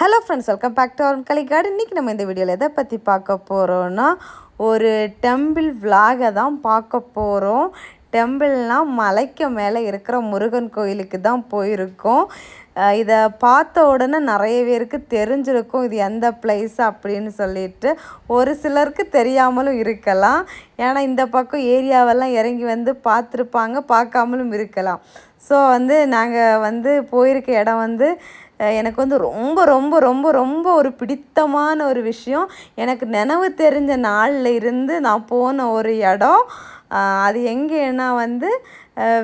Hello friends welcome back to our கலிகார்டு இன்றைக்கி நம்ம இந்த வீடியோவில் எதை பற்றி பார்க்க போகிறோன்னா ஒரு டெம்பிள் விலாகை தான் பார்க்க போகிறோம் டெம்பிள்னால் மலைக்கு மேலே இருக்கிற முருகன் கோயிலுக்கு தான் போயிருக்கோம். இதை பார்த்த உடனே நிறைய பேருக்கு தெரிஞ்சிருக்கும் இது எந்த பிளேஸ் அப்படின்னு சொல்லிட்டு. ஒரு சிலருக்கு தெரியாமலும் இருக்கலாம். ஏன்னா இந்த பக்கம் ஏரியாவெல்லாம் இறங்கி வந்து பார்த்துருப்பாங்க பார்க்காமலும் இருக்கலாம். ஸோ வந்து நாங்கள் வந்து போயிருக்க இடம் வந்து எனக்கு வந்து ரொம்ப ரொம்ப ரொம்ப ரொம்ப ஒரு பிடித்தமான ஒரு விஷயம். எனக்கு நினைவு தெரிஞ்ச நாளில் இருந்து நான் போன ஒரு இடம் அது எங்கேன்னா வந்து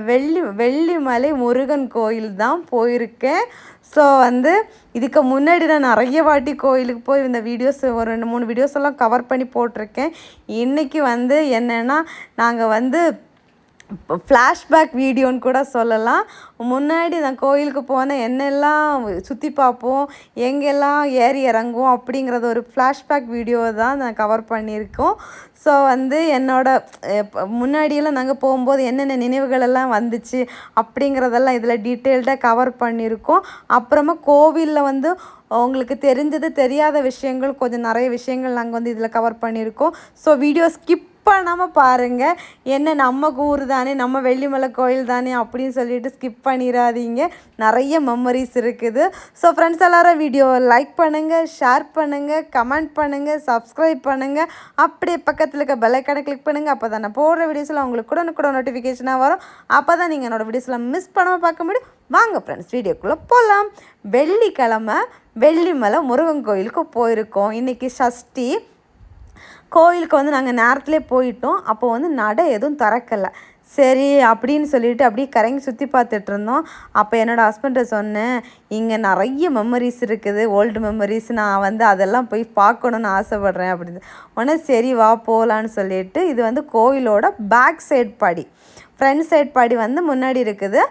வெள்ளி வெள்ளிமலை முருகன் கோயில் தான் போயிருக்கேன். ஸோ வந்து இதுக்கு முன்னாடி நான் நிறைய வாட்டி கோயிலுக்கு போய் இந்த வீடியோஸ் ஒரு ரெண்டு மூணு வீடியோஸ் எல்லாம் கவர் பண்ணி போட்டிருக்கேன். இன்றைக்கி வந்து என்னென்னா நாங்கள் வந்து ஃப்ளாஷ்பேக் வீடியோன்னு கூட சொல்லலாம். முன்னாடி நான் கோயிலுக்கு போனேன் என்னெல்லாம் சுற்றி பார்ப்போம் எங்கெல்லாம் ஏறி இறங்குவோம் அப்படிங்கிறது ஒரு ஃப்ளாஷ்பேக் வீடியோ தான் நான் கவர் பண்ணியிருக்கோம். ஸோ வந்து என்னோட முன்னாடியெல்லாம் நாங்கள் போகும்போது என்னென்ன நினைவுகளெல்லாம் வந்துச்சு அப்படிங்கிறதெல்லாம் இதில் டீட்டெயில்டாக கவர் பண்ணியிருக்கோம். அப்புறமா கோவிலில் வந்து உங்களுக்கு தெரிஞ்சது தெரியாத விஷயங்கள் கொஞ்சம் நிறைய விஷயங்கள் நாங்கள் வந்து இதில் கவர் பண்ணியிருக்கோம். ஸோ வீடியோ ஸ்கிப் பண்ணாமல் பாருங்கள் என்ன நம்ம ஊர் தானே நம்ம வெள்ளிமலை கோயில் தானே அப்படின்னு சொல்லிட்டு ஸ்கிப் பண்ணிடாதீங்க நிறைய மெமரிஸ் இருக்குது. ஸோ ஃப்ரெண்ட்ஸ் எல்லாரும் வீடியோவை லைக் பண்ணுங்கள் ஷேர் பண்ணுங்கள் கமெண்ட் பண்ணுங்கள் சப்ஸ்கிரைப் பண்ணுங்கள் அப்படியே பக்கத்தில் இருக்க பெல்லைக்கானை கிளிக் பண்ணுங்கள் அப்போ தான் நான் போடுற வீடியோஸில் உங்களுக்கு கூட கூட நோட்டிஃபிகேஷனாக வரும். அப்போ தான் நீங்கள் என்னோடய வீடியோஸில் மிஸ் பண்ணாமல் பார்க்க முடியும். வாங்க ஃப்ரெண்ட்ஸ் வீடியோக்குள்ளே போகலாம் வெள்ளிக்கிழமை வெள்ளிமலை முருகன் கோயிலுக்கு போயிருக்கோம். இன்றைக்கி ஷஷ்டி. கோயிலுக்கு வந்து நாங்கள் நேரத்துலேயே போயிட்டோம். அப்போ வந்து நடை எதுவும் திறக்கலை. சரி அப்படின்னு சொல்லிட்டு அப்படியே கரங்கி சுற்றி பார்த்துட்டு இருந்தோம். அப்போ என்னோடய ஹஸ்பண்ட்டை சொன்னேன் இங்கே நிறைய மெமரிஸ் இருக்குது. ஓல்டு மெமரிஸ் நான் வந்து அதெல்லாம் போய் பார்க்கணுன்னு ஆசைப்பட்றேன் அப்படின்னு. உடனே சரி வா போகலான்னு சொல்லிட்டு இது வந்து கோயிலோட பேக் சைடு படி. ஃப்ரண்ட் சைடு படி வந்து முன்னாடி இருக்குது.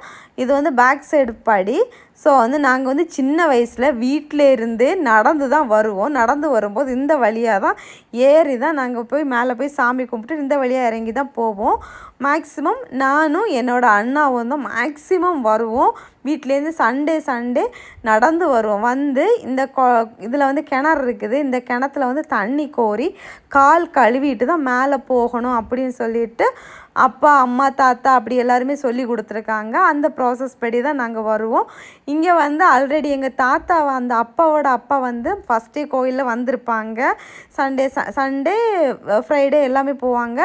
இது வந்து பேக் சைடு படி. ஸோ வந்து நாங்கள் வந்து சின்ன வயசில் வீட்டில் இருந்தே நடந்து தான் வருவோம். நடந்து வரும்போது இந்த வழியாக தான் ஏறி தான் நாங்கள் போய் மேலே போய் சாமி கும்பிட்டு இந்த வழியாக இறங்கி தான் போவோம். மேக்ஸிமம் நானும் என்னோடய அண்ணாவும் தான் மேக்ஸிமம் வருவோம். வீட்டிலேருந்து சண்டே சண்டே நடந்து வருவோம். வந்து இந்த கொ இதில் வந்து கிணறு இருக்குது. இந்த கிணத்துல வந்து தண்ணி கோரி கால் கழுவிட்டு தான் மேலே போகணும் அப்படின்னு சொல்லிட்டு அப்பா அம்மா தாத்தா அப்படி எல்லாருமே சொல்லி கொடுத்துருக்காங்க. அந்த ப்ராசஸ் படி தான் நாங்கள் வருவோம். இங்கே வந்து ஆல்ரெடி எங்கள் தாத்தா அந்த அப்பாவோட அப்பா வந்து ஃபஸ்ட்டே கோயிலில் வந்திருப்பாங்க. சண்டே சண்டே ஃப்ரைடே எல்லாமே போவாங்க.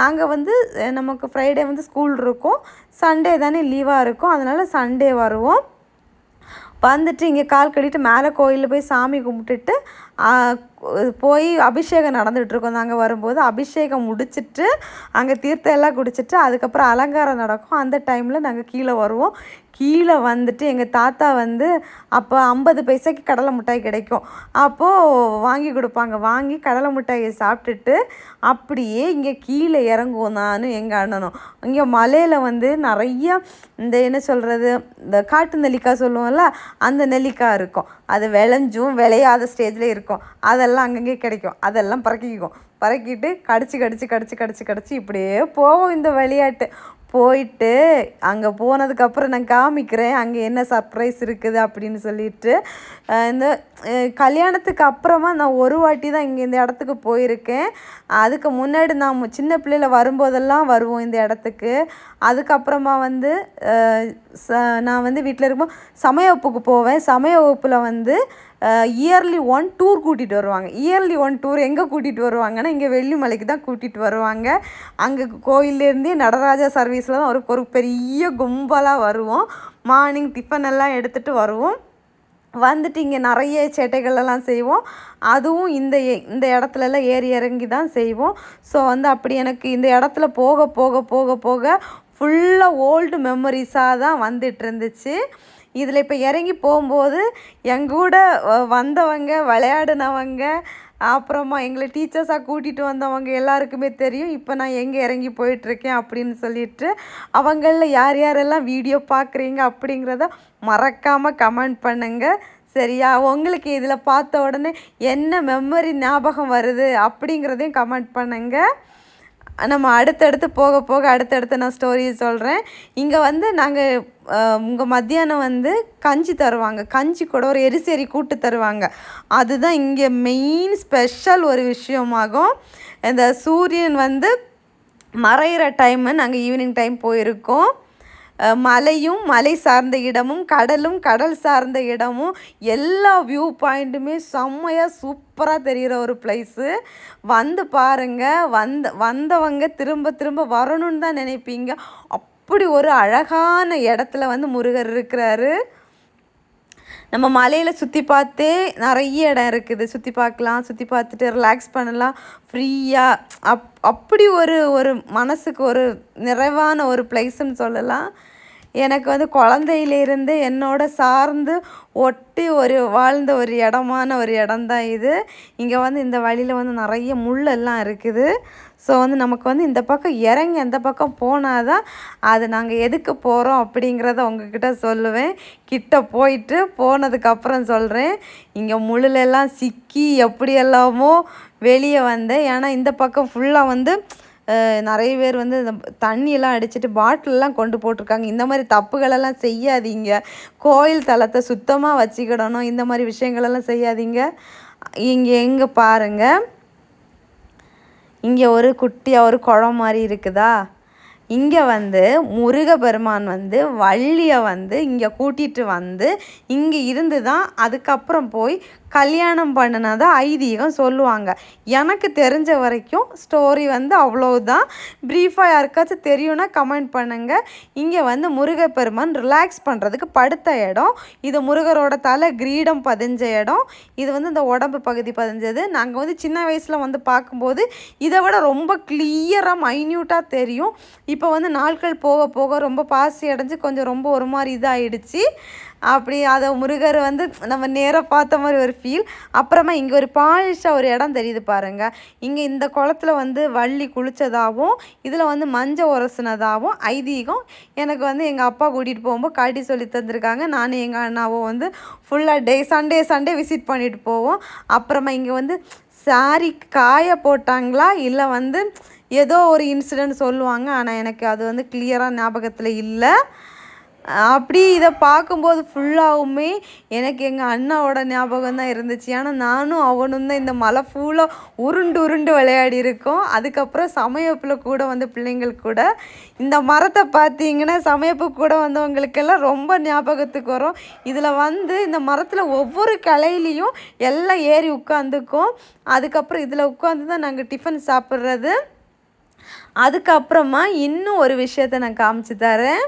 நாங்கள் வந்து நமக்கு ஃப்ரைடே வந்து ஸ்கூல் இருக்கும். சண்டே தானே லீவாக இருக்கும். அதனால் சண்டே வருவோம். வந்துட்டு இங்கே கால் கட்டிட்டு மேலே கோயிலில் போய் சாமி கும்பிட்டுட்டு போய் அபிஷேகம் நடந்துகிட்ருக்கோம். நாங்கள் வரும்போது அபிஷேகம் முடிச்சுட்டு அங்கே தீர்த்தம் எல்லாம் குடிச்சிட்டு அதுக்கப்புறம் அலங்காரம் நடக்கும். அந்த டைமில் நாங்கள் கீழே வருவோம். கீழே வந்துட்டு எங்கள் தாத்தா வந்து அப்போ ஐம்பது பைசாக்கு கடலை மிட்டாய் கிடைக்கும். அப்போது வாங்கி கொடுப்பாங்க. வாங்கி கடலை மிட்டாயை சாப்பிட்டுட்டு அப்படியே இங்கே கீழே இறங்குவோம் நானும் எங்கள் அண்ணனும். இங்கே மலையில் வந்து நிறைய இந்த என்ன சொல்கிறது இந்த காட்டு நெல்லிக்காய் சொல்லுவோம்ல அந்த நெல்லிக்காய் இருக்கும். அது விளைஞ்சும் விளையாத ஸ்டேஜில் இருக்கும். அதெல்லாம் அங்கங்கே கிடைக்கும். அதெல்லாம் பறக்கிக்குவோம் பறக்கிட்டு கடிச்சு கடிச்சு கடிச்சு கடிச்சு கடிச்சு இப்படியே போவோம் இந்த விளையாட்டு போயிட்டு அங்கே போனதுக்கப்புறம் நான் காமிக்கிறேன். அங்கே என்ன சர்ப்ரைஸ் இருக்குது அப்படின்னு சொல்லிட்டு இந்த கல்யாணத்துக்கு அப்புறமா நான் ஒரு வாட்டி தான் இங்கே இந்த இடத்துக்கு போயிருக்கேன். அதுக்கு முன்னாடி நான் சின்ன பிள்ளையில் வரும்போதெல்லாம் வருவோம் இந்த இடத்துக்கு. அதுக்கப்புறமா வந்து ச நான் வந்து வீட்டில் இருக்கும்போது சமய வகுப்புக்கு போவேன். சமய வகுப்பில் வந்து இயர்லி ஒன் டூர் கூட்டிகிட்டு வருவாங்க. இயர்லி ஒன் டூர் எங்கே கூட்டிகிட்டு வருவாங்கன்னா இங்கே வெள்ளிமலைக்கு தான் கூட்டிகிட்டு வருவாங்க. அங்கே கோயிலேருந்தே நடராஜா சர்வீஸில் தான் ஒரு ஒரு பெரிய கும்பலாக வருவோம். மார்னிங் டிஃபன் எல்லாம் எடுத்துகிட்டு வருவோம். வந்துட்டு இங்கே நிறைய சேட்டைகள் எல்லாம் செய்வோம். அதுவும் இந்த இந்த இடத்துலலாம் ஏறி இறங்கி தான் செய்வோம். ஸோ வந்து அப்படி எனக்கு இந்த இடத்துல போக போக போக போக ஃபுல்லாக ஓல்டு மெமரிஸாக தான் வந்துட்டு இருந்துச்சு இதில் இப்போ இறங்கி போகும்போது எங்கூட வந்தவங்க விளையாடினவங்க அப்புறமா எங்களை டீச்சர்ஸாக கூட்டிகிட்டு வந்தவங்க எல்லாருக்குமே தெரியும். இப்போ நான் எங்கே இறங்கி போயிட்டுருக்கேன் அப்படின்னு சொல்லிட்டு அவங்களில் யார் யாரெல்லாம் வீடியோ பார்க்குறீங்க அப்படிங்கிறத மறக்காமல் கமெண்ட் பண்ணுங்கள் சரியா? உங்களுக்கு இதில் பார்த்த உடனே என்ன மெமரி ஞாபகம் வருது அப்படிங்கிறதையும் கமெண்ட் பண்ணுங்கள் நம்ம அடுத்தடுத்து போக போக அடுத்தடுத்து நான் ஸ்டோரி சொல்கிறேன் இங்கே வந்து நாங்கள் உங்கள் மத்தியானம் வந்து கஞ்சி தருவாங்க. கஞ்சி கூட ஒரு எரிசேரி கூட்டு தருவாங்க. அதுதான் இங்கே மெயின் ஸ்பெஷல் ஒரு விஷயமாகும். இந்த சூரியன் வந்து மறையிற டைமு நாங்கள் ஈவினிங் டைம் போயிருக்கோம். மலையும் மலை சார்ந்த இடமும் கடலும் கடல் சார்ந்த இடமும் எல்லா வியூ பாயிண்ட்டுமே செம்மையாக சூப்பராக தெரிகிற ஒரு ப்ளேஸு வந்து பாருங்கள் வந்த வந்தவங்க திரும்ப திரும்ப வரணும்னு தான் நினைப்பீங்க. அப்படி ஒரு அழகான இடத்துல வந்து முருகர் இருக்கிறாரு. நம்ம மலையில் சுற்றி பார்த்தே நிறைய இடம் இருக்குது. சுற்றி பார்க்கலாம் சுற்றி பார்த்துட்டு ரிலாக்ஸ் பண்ணலாம். ஃப்ரீயாக அப் அப்படி ஒரு ஒரு மனசுக்கு ஒரு நிறைவான ஒரு பிளேஸ்ன்னு சொல்லலாம். எனக்கு வந்து குழந்தையிலேருந்து என்னோட சார்ந்து ஒட்டி ஒரு வாழ்ந்த ஒரு இடமான ஒரு இடம்தான் இது. இங்கே வந்து இந்த வழியில் வந்து நிறைய முள்ளெல்லாம் இருக்குது. ஸோ வந்து நமக்கு வந்து இந்த பக்கம் இறங்கி அந்த பக்கம் போனால் தான் அது நாங்கள் எதுக்கு போகிறோம் அப்படிங்கிறத உங்ககிட்ட சொல்லுவேன். கிட்ட போயிட்டு போனதுக்கப்புறம் சொல்கிறேன் இங்கே முழுலெல்லாம் சிக்கி எப்படியெல்லாமோ வெளியே வந்தேன். ஏன்னா இந்த பக்கம் ஃபுல்லாக வந்து நிறைய பேர் வந்து இந்த தண்ணியெல்லாம் அடிச்சுட்டு பாட்டிலெலாம் கொண்டு போட்டிருக்காங்க. இந்த மாதிரி தப்புகளெல்லாம் செய்யாதீங்க. கோயில் தளத்தை சுத்தமாக வச்சுக்கிடணும். இந்த மாதிரி விஷயங்களெல்லாம் செய்யாதீங்க. இங்கே எங்கே பாருங்கள் இங்கே ஒரு குட்டியாக ஒரு குளம் மாதிரி இருக்குதா? இங்கே வந்து முருகபெருமான் வந்து வள்ளியை வந்து இங்கே கூட்டிகிட்டு வந்து இங்கே இருந்து தான் அதுக்கப்புறம் போய் கல்யாணம் பண்ணினதை ஐதீகம் சொல்லுவாங்க. எனக்கு தெரிஞ்ச வரைக்கும் ஸ்டோரி வந்து அவ்வளோதான் ப்ரீஃபாக யாருக்காச்சும் தெரியும்னா கமெண்ட் பண்ணுங்கள் இங்கே வந்து முருகப்பெருமான் ரிலாக்ஸ் பண்ணுறதுக்கு படுத்த இடம். இது முருகரோட தலை கிரீடம் பதிஞ்ச இடம். இது வந்து இந்த உடம்பு பகுதி பதிஞ்சது. நாங்கள் வந்து சின்ன வயசில் வந்து பார்க்கும்போது இதை விட ரொம்ப கிளியராக மைன்யூட்டாக தெரியும். இப்போ வந்து நாட்கள் போக போக ரொம்ப பாசி அடைஞ்சு கொஞ்சம் ரொம்ப ஒரு மாதிரி இதாகிடுச்சு அப்படி அதை முருகர் வந்து நம்ம நேராக பார்த்த மாதிரி ஒரு ஃபீல் அப்புறமா இங்கே ஒரு பாலிஷாக ஒரு இடம் தெரியுது பாருங்கள் இங்கே இந்த குளத்துல வந்து வள்ளி குளித்ததாகவும் இதில் வந்து மஞ்சள் உரசுனதாகவும் ஐதீகம் எனக்கு வந்து எங்கள் அப்பா கூட்டிகிட்டு போகும்போது காட்டி சொல்லி தந்திருக்காங்க. நானும் எங்கள் அண்ணாவும் வந்து ஃபுல்லாக டே சண்டே சண்டே விசிட் பண்ணிட்டு போவோம். அப்புறமா இங்கே வந்து சாரி காய போட்டாங்களா? இல்லை வந்து ஏதோ ஒரு இன்சிடெண்ட் சொல்லுவாங்க ஆனால் எனக்கு அது வந்து கிளியராக ஞாபகத்தில் இல்லை. அப்படி இதை பார்க்கும்போது ஃபுல்லாகவுமே எனக்கு எங்கள் அண்ணாவோட ஞாபகம் தான் இருந்துச்சு. ஏன்னா நானும் அவனும் தான் இந்த மலை ஃபுல்லாக உருண்டு உருண்டு விளையாடி இருக்கோம். அதுக்கப்புறம் சமையப்பில் கூட வந்து பிள்ளைங்கள் கூட. இந்த மரத்தை பார்த்தீங்கன்னா சமையப்பு கூட வந்தவங்களுக்கெல்லாம் ரொம்ப ஞாபகத்துக்கு வரும். இதில் வந்து இந்த மரத்தில் ஒவ்வொரு கலையிலையும் எல்லாம் ஏறி உட்காந்துக்கும். அதுக்கப்புறம் இதில் உட்காந்து தான் நாங்கள் டிஃபன் சாப்பிட்றது. அதுக்கப்புறமா இன்னும் ஒரு விஷயத்தை நான் காமிச்சு தரேன்.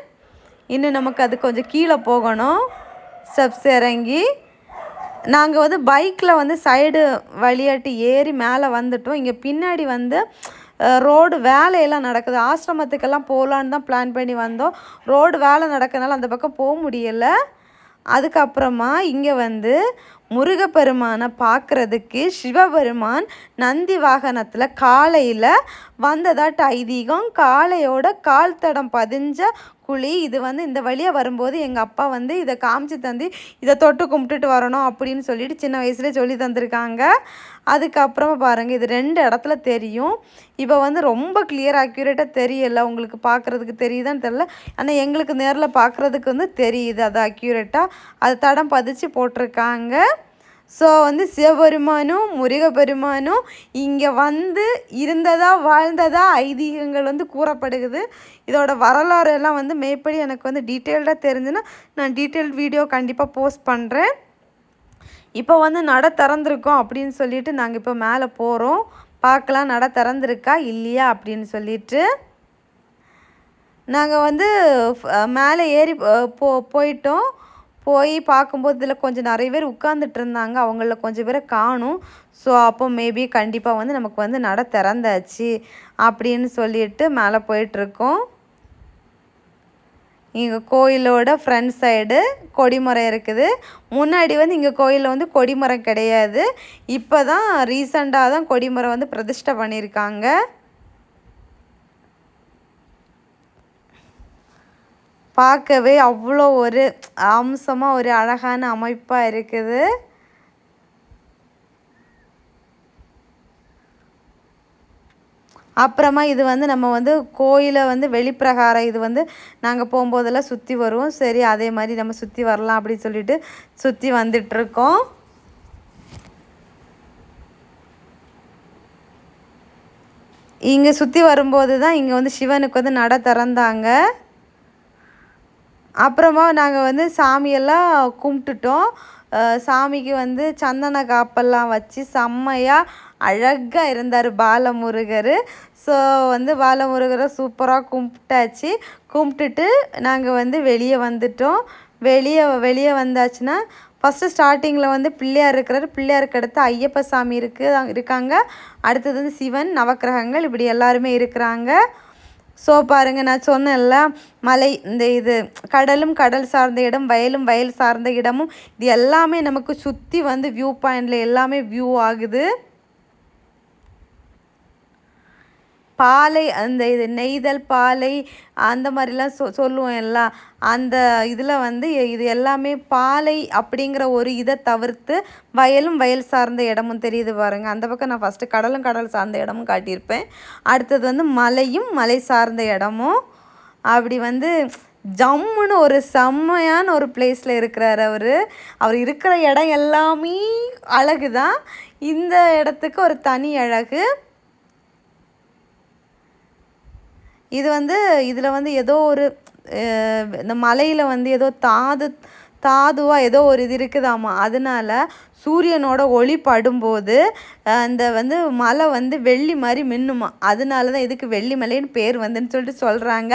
இன்னும் நமக்கு அது கொஞ்சம் கீழே போகணும். ஸ்டெப்ஸ் இறங்கி. நாங்கள் வந்து பைக்கில் வந்து சைடு வழியாட்டி ஏறி மேலே வந்துட்டோம். இங்கே பின்னாடி வந்து ரோடு வேலையெல்லாம் நடக்குது. ஆசிரமத்துக்கெல்லாம் போகலான்னு தான் பிளான் பண்ணி வந்தோம். ரோடு வேலை நடக்கிறதுனால அந்த பக்கம் போக முடியலை. அதுக்கப்புறமா இங்கே வந்து முருகப்பெருமானை பார்க்குறதுக்கு சிவபெருமான் நந்தி வாகனத்தில் காலையில் வந்ததாட்டு ஐதீகம் காளையோட கால் தடம் பதிஞ்ச குழி இது வந்து இந்த வழியாக வரும்போது எங்கள் அப்பா வந்து இதை காமிச்சு தந்து இதை தொட்டு கும்பிட்டுட்டு வரணும் அப்படின்னு சொல்லிட்டு சின்ன வயசுலேயே சொல்லி தந்திருக்காங்க. அதுக்கப்புறமா பாருங்கள் இது ரெண்டு இடத்துல தெரியும். இப்போ வந்து ரொம்ப கிளியர் அக்யூரேட்டாக தெரியல. உங்களுக்கு பார்க்குறதுக்கு தெரியுதான்னு தெரில ஆனால் எங்களுக்கு நேரில் பார்க்குறதுக்கு வந்து தெரியுது. அது அக்யூரேட்டாக அது தடம் பதிச்சு போட்டிருக்காங்க. ஸோ வந்து சிவபெருமானும் முருகப்பெருமானும் இங்கே வந்து இருந்ததா வாழ்ந்ததா ஐதீகங்கள் வந்து கூறப்படுகிறது இதோட வரலாறு எல்லாம் வந்து மேற்படி எனக்கு வந்து டீட்டெயில்டாக தெரிஞ்சுன்னா நான் டீட்டெயில் வீடியோ கண்டிப்பாக போஸ்ட் பண்ணுறேன் இப்போ வந்து நட திறந்துருக்கோம் அப்படின்னு சொல்லிட்டு நாங்கள் இப்போ மேலே போகிறோம் பார்க்கலாம் நட திறந்துருக்கா இல்லையா அப்படின்னு சொல்லிட்டு. நாங்கள் வந்து மேலே ஏறி போ போயிட்டோம். போய் பார்க்கும்போது இதில் கொஞ்சம் நிறைய பேர் உட்காந்துட்டு இருந்தாங்க. அவங்கள கொஞ்சம் பேரை காணும். ஸோ அப்போ மேபி கண்டிப்பாக வந்து நமக்கு வந்து நட திறந்தாச்சு அப்படின்னு சொல்லிட்டு மேலே போயிட்டுருக்கோம். இங்கே கோயிலோட ஃப்ரண்ட் சைடு கொடிமரம் இருக்குது. முன்னாடி வந்து இங்கே கோயிலில் வந்து கொடிமரம் கிடையாது. இப்போ தான் ரீசண்டாக தான் கொடிமரம் வந்து பிரதிஷ்டை பண்ணியிருக்காங்க. பார்க்கவே அவ்வளோ ஒரு அம்சமாக ஒரு அழகான அமைப்பாக இருக்குது. அப்புறமா இது வந்து நம்ம வந்து கோயிலை வந்து வெளிப்பிரகாரம் இது வந்து நாங்கள் போகும்போதெல்லாம் சுற்றி வருவோம். சரி அதே மாதிரி நம்ம சுற்றி வரலாம் அப்படின்னு சொல்லிட்டு சுற்றி வந்துட்டுருக்கோம். இங்கே சுற்றி வரும்போது தான் இங்கே வந்து சிவனுக்கு வந்து நட திறந்தாங்க. அப்புறமா நாங்கள் வந்து சாமியெல்லாம் கும்பிட்டுட்டோம். சாமிக்கு வந்து சந்தன காப்பெல்லாம் வச்சு செம்மையாக அழகாக இருந்தார் பாலமுருகர். ஸோ வந்து பாலமுருகரை சூப்பராக கும்பிட்டாச்சு. கும்பிட்டுட்டு நாங்கள் வந்து வெளியே வந்துட்டோம். வெளியே வெளியே வந்தாச்சுன்னா ஃபஸ்ட்டு ஸ்டார்டிங்கில் வந்து பிள்ளையார் இருக்கிறார். பிள்ளையாருக்கு அடுத்து ஐயப்ப சாமி இருக்குது இருக்காங்க. அடுத்தது வந்து சிவன் நவக்கிரகங்கள் இப்படி எல்லாருமே இருக்கிறாங்க. ஸோ பாருங்கள் நான் சொன்னேன்ல மலை இந்த இது கடலும் கடல் சார்ந்த இடம் வயலும் வயல் சார்ந்த இடமும் இது எல்லாமே நமக்கு சுற்றி வந்து வியூ பாயிண்டில் எல்லாமே வியூ ஆகுது. பாலை அந்த இது நெய்தல் பாலை அந்த மாதிரிலாம் சொ சொல்லுவோம் எல்லாம் அந்த இதில் வந்து இது எல்லாமே பாலை அப்படிங்கிற ஒரு இதை தவிர்த்து வயலும் வயல் சார்ந்த இடமும் தெரியுது பாருங்கள் அந்த பக்கம் நான் ஃபஸ்ட்டு கடலும் கடல் சார்ந்த இடமும் காட்டியிருப்பேன். அடுத்தது வந்து மலையும் மலை சார்ந்த இடமும். அப்படி வந்து ஜம்முன்னு ஒரு செம்மையான ஒரு பிளேஸில் இருக்கிறார் அவர். அவர் இருக்கிற இடம் எல்லாமே அழகு தான் இந்த இடத்துக்கு ஒரு தனி அழகு. இது வந்து இதில் வந்து ஏதோ ஒரு இந்த மலையில் வந்து ஏதோ தாது தாதுவாக ஏதோ ஒரு இது இருக்குதாமா? அதனால சூரியனோட ஒளி படும்போது அந்த வந்து மலை வந்து வெள்ளி மாதிரி மின்னுமா? அதனால தான் இதுக்கு வெள்ளி மலைன்னு பேர் வந்துன்னு சொல்லிட்டு சொல்கிறாங்க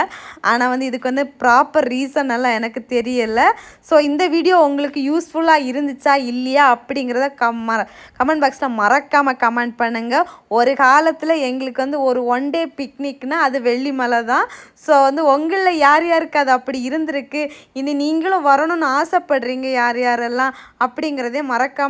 ஆனால் வந்து இதுக்கு வந்து ப்ராப்பர் ரீசன் எல்லாம் எனக்கு தெரியலை. ஸோ இந்த வீடியோ உங்களுக்கு யூஸ்ஃபுல்லாக இருந்துச்சா இல்லையா அப்படிங்கிறத கம் மற கமெண்ட் பாக்ஸில் மறக்காமல் கமெண்ட் பண்ணுங்கள் ஒரு காலத்தில் எங்களுக்கு வந்து ஒரு ஒன் டே பிக்னிக்னால் அது வெள்ளி மலை தான். ஸோ வந்து உங்களில் யார் யாருக்கு அது அப்படி இருந்திருக்கு? இனி நீங்களும் வரணும்னு ஆசைப்படுறீங்க யார் யாரெல்லாம்? அப்படிங்கிறதே மறக்காமல்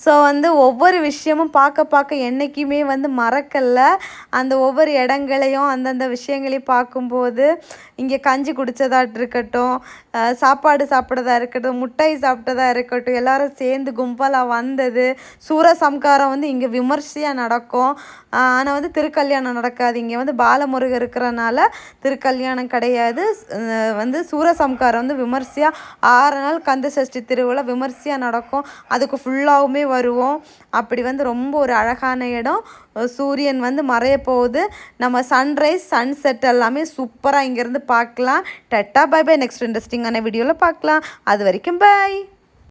ஸோ வந்து ஒவ்வொரு விஷயமும் பார்க்க பார்க்க என்றைக்குமே வந்து மறக்கலை. அந்த ஒவ்வொரு இடங்களையும் அந்தந்த விஷயங்களையும் பார்க்கும்போது இங்கே கஞ்சி குடித்ததாட்டு இருக்கட்டும் சாப்பாடு சாப்பிட்டதா இருக்கட்டும் முட்டாய் சாப்பிட்டதா இருக்கட்டும் எல்லோரும் சேர்ந்து கும்பலாக வந்தது சூரசம்காரம் வந்து இங்கே விமர்சையாக நடக்கும். ஆனால் வந்து திருக்கல்யாணம் நடக்காது. இங்கே வந்து பாலமுருகர் இருக்கிறனால திருக்கல்யாணம் கிடையாது. வந்து சூரசம்காரம் வந்து விமர்சையாக ஆறு நாள் கந்த சஷ்டி திருவிழா விமர்சையாக நடக்கும். அதுக்கு ஃபுல்லாகவுமே வருவோம். அப்படி வந்து ரொம்ப ஒரு அழகான இடம். சூரியன் வந்து மறைய போகுது. நம்ம சன்ரைஸ் சன்செட் எல்லாமே சூப்பராக இங்கேருந்து பார்க்கலாம். டட்டா பை பை நெக்ஸ்ட் இன்ட்ரெஸ்டிங்கான வீடியோவில் பார்க்கலாம். அது வரைக்கும் பாய்